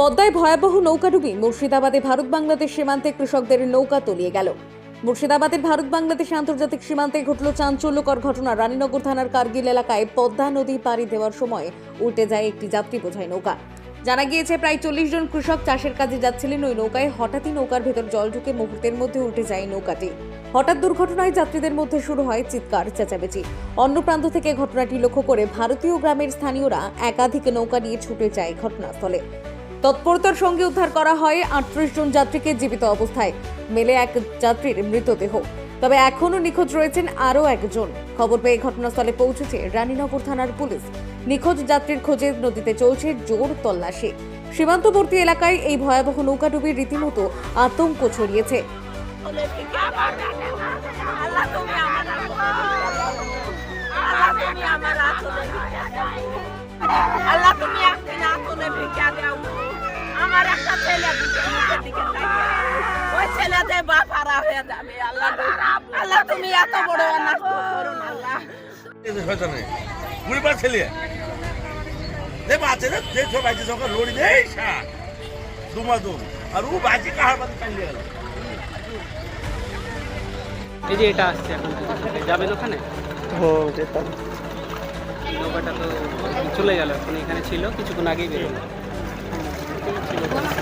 পদ্মায় ভয়াবহ নৌকাডুবি মুর্শিদাবাদে ভারত বাংলাদেশ সীমান্তে কৃষকদের নৌকা তলিয়ে গেল। মুর্শিদাবাদের ভারত বাংলাদেশ আন্তর্জাতিক সীমান্তে ঘটল চাঞ্চল্যকর ঘটনা। রানীনগর থানার কার্গিল এলাকায় পদ্মা নদী পাড়ি দেওয়ার সময় উল্টে যায় একটি যাত্রী বোঝাই নৌকা। জানা গিয়েছে, প্রায় চল্লিশ জন কৃষক চাষের কাজে যাচ্ছিলেন। ওই নৌকায় হঠাৎই নৌকার ভেতর জল ঢুকে মুহূর্তের মধ্যে উল্টে যায় নৌকাটি। হঠাৎ দুর্ঘটনায় যাত্রীদের মধ্যে শুরু হয় চিৎকার, চেঁচামেচি। অন্য প্রান্ত থেকে ঘটনাটি লক্ষ্য করে ভারতীয় গ্রামের স্থানীয়রা একাধিক নৌকা নিয়ে ছুটে যায় ঘটনাস্থলে। তৎপরতার সঙ্গে উদ্ধার করা হয় আটত্রিশ জন যাত্রীকে জীবিত অবস্থায়। মেলে এক যাত্রীর মৃতদেহ। তবে এখনও নিখোঁজ রয়েছেন আরও একজন। খবর পেয়ে ঘটনাস্থলে পৌঁছেছে রানীনগর থানার পুলিশ। নিখোঁজ যাত্রীর খোঁজে নদীতে চলছে জোর তল্লাশি। সীমান্তবর্তী এলাকায় এই ভয়াবহ নৌকাডুবির রীতিমতো আতঙ্ক ছড়িয়েছে। আল্লাহ তুমি আমার একটা ছেলে। ওই ছেলেদের বাপ হারা হয়ে যাবে আল্লাহ আল্লাহ তুমি এত বড় অনাথ আল্লাহ। ছেলে। দে রে দে ছো বাচ্চা যখন লড়ি দেই সা দুমা দুম আর ও বাজি কাহার বাদি চালিয়ে গেল? এই যে এটা আসছে এখন যাবেন ওখানে? হুম যেতাম। নৌকাটা তো চলে গেল এখন এখানে ছিল কিছুক্ষণ আগেই বেরোলো। ছিল